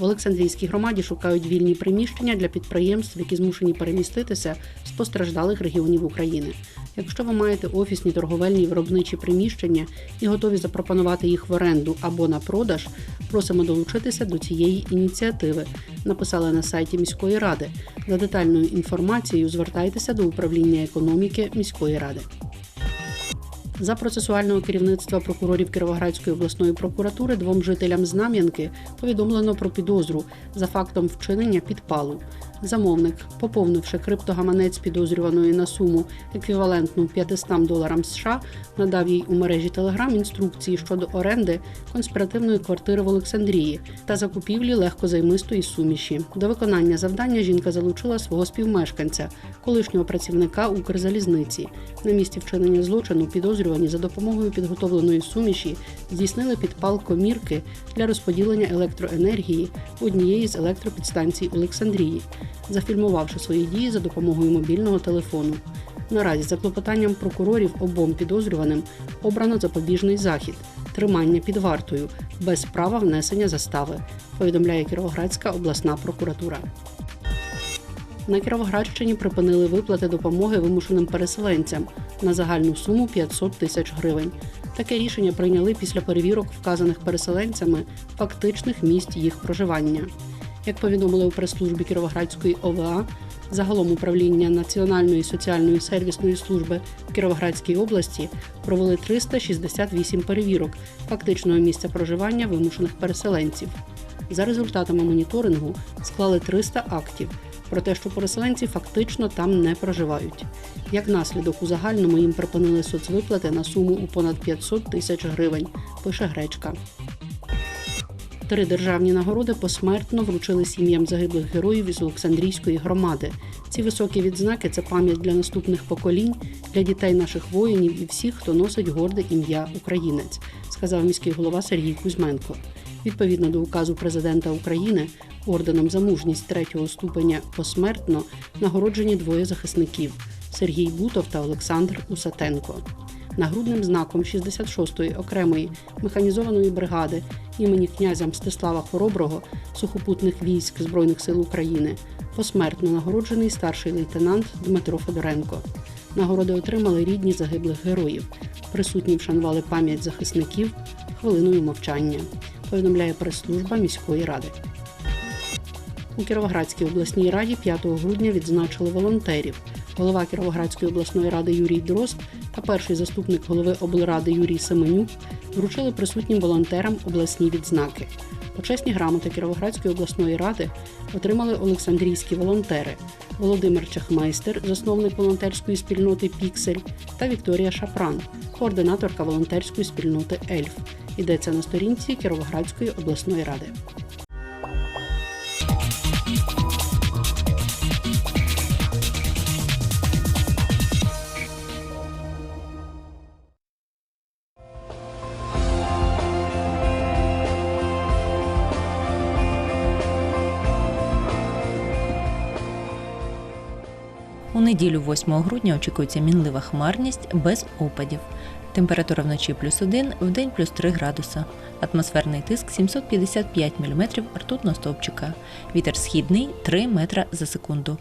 Олександрійській громаді шукають вільні приміщення для підприємств, які змушені переміститися з постраждалих регіонів України. Якщо ви маєте офісні торговельні виробничі приміщення і готові запропонувати їх в оренду або на продаж, просимо долучитися до цієї ініціативи. Написали на сайті міської ради. За детальною інформацією звертайтеся до управління економіки міської ради. За процесуального керівництва прокурорів Кіровоградської обласної прокуратури двом жителям Знам'янки повідомлено про підозру за фактом вчинення підпалу. Замовник, поповнивши криптогаманець підозрюваної на суму еквівалентну 500 доларам США, надав їй у мережі Телеграм інструкції щодо оренди конспіративної квартири в Олександрії та закупівлі легкозаймистої суміші. До виконання завдання жінка залучила свого співмешканця, колишнього працівника Укрзалізниці. На місці вчинення злочину підозрювані за допомогою підготовленої суміші здійснили підпал комірки для розподілення електроенергії однієї з електропідстанцій Олександрії, зафільмувавши свої дії за допомогою мобільного телефону. Наразі за клопотанням прокурорів обом підозрюваним обрано запобіжний захід тримання під вартою без права внесення застави, повідомляє Кіровоградська обласна прокуратура. На Кіровоградщині припинили виплати допомоги вимушеним переселенцям на загальну суму 500 тисяч гривень. Таке рішення прийняли після перевірок вказаних переселенцями фактичних місць їх проживання. Як повідомили у прес-службі Кіровоградської ОВА, загалом управління Національної соціальної сервісної служби в Кіровоградській області провели 368 перевірок фактичного місця проживання вимушених переселенців. За результатами моніторингу склали 300 актів про те, що переселенці фактично там не проживають. Як наслідок у загальному їм припинили соцвиплати на суму у понад 500 тисяч гривень, пише гречка. Три державні нагороди посмертно вручили сім'ям загиблих героїв із Олександрійської громади. Ці високі відзнаки це пам'ять для наступних поколінь, для дітей наших воїнів і всіх, хто носить горде ім'я Українець, сказав міський голова Сергій Кузьменко. Відповідно до указу президента України, орденом за мужність третього ступеня посмертно нагороджені двоє захисників Сергій Бутов та Олександр Усатенко. Нагрудним знаком 66-ї окремої механізованої бригади імені князя Мстислава Хороброго сухопутних військ Збройних сил України посмертно нагороджений старший лейтенант Дмитро Федоренко. Нагороди отримали рідні загиблих героїв. Присутні вшанували пам'ять захисників хвилиною мовчання. Повідомляє прес-служба міської ради. У Кіровоградській обласній раді 5 грудня відзначили волонтерів. Голова Кіровоградської обласної ради Юрій Дрозд та перший заступник голови облради Юрій Семенюк вручили присутнім волонтерам обласні відзнаки. Почесні грамоти Кіровоградської обласної ради отримали Олександрійські волонтери Володимир Чехмейстер, засновник волонтерської спільноти Піксель, та Вікторія Шапран, координаторка волонтерської спільноти Ельф. Йдеться на сторінці Кіровоградської обласної ради. У неділю 8 грудня очікується мінлива хмарність без опадів. Температура вночі плюс 1, вдень плюс 3 градуса. Атмосферний тиск 755 мм ртутного стовпчика. Вітер східний 3 метра за секунду.